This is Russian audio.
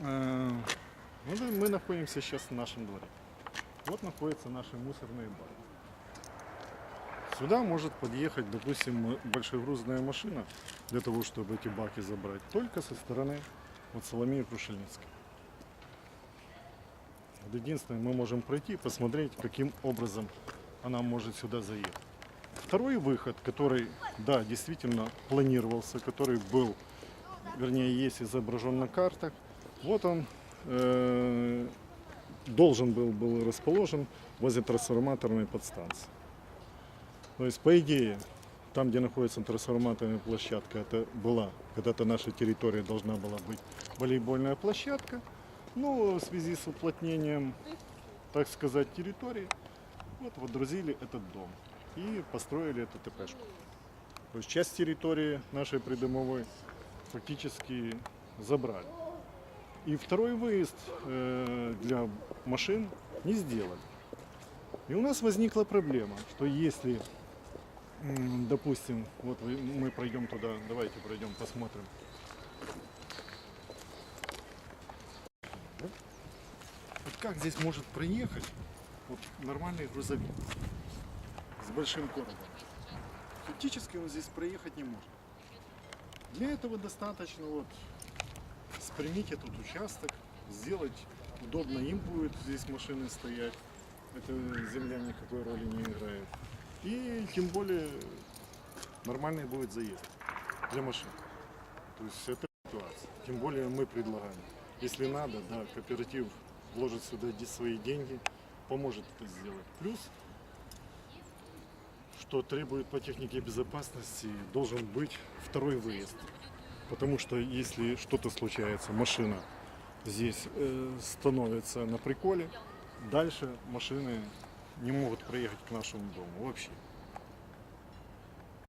Э, ну да, мы находимся сейчас в нашем дворе. Вот находятся наши мусорные баки. Сюда может подъехать, допустим, большегрузная машина для того, чтобы эти баки забрать, только со стороны вот Соломеи Крушельницкой. Вот единственное, мы можем пройти и посмотреть, каким образом она может сюда заехать. Второй выход, который, да, действительно планировался, который был, вернее, есть изображен на картах, вот он э, должен был был расположен возле трансформаторной подстанции. То есть, по идее, там, где находится трансформаторная площадка, это была, когда-то наша территория должна была быть волейбольная площадка, но в связи с уплотнением, так сказать, территории, вот водрузили этот дом и построили эту ТПшку. То есть часть территории нашей придомовой фактически забрали. И второй выезд э, для машин не сделали. И у нас возникла проблема, что если, допустим, вот мы пройдем туда, давайте пройдем, посмотрим. Вот как здесь может проехать вот, нормальный грузовик с большим коробом? Фактически он здесь проехать не может. Для этого достаточно вот спрямить этот участок, сделать удобно им будет здесь машины стоять. Это земля никакой роли не играет. И тем более нормальный будет заезд для машин. То есть это ситуация. Тем более мы предлагаем. Если надо, да, кооператив вложит сюда свои деньги, поможет это сделать. Плюс, что требует по технике безопасности, должен быть второй выезд. Потому что если что-то случается, машина здесь э, становится на приколе, дальше машины не могут проехать к нашему дому вообще.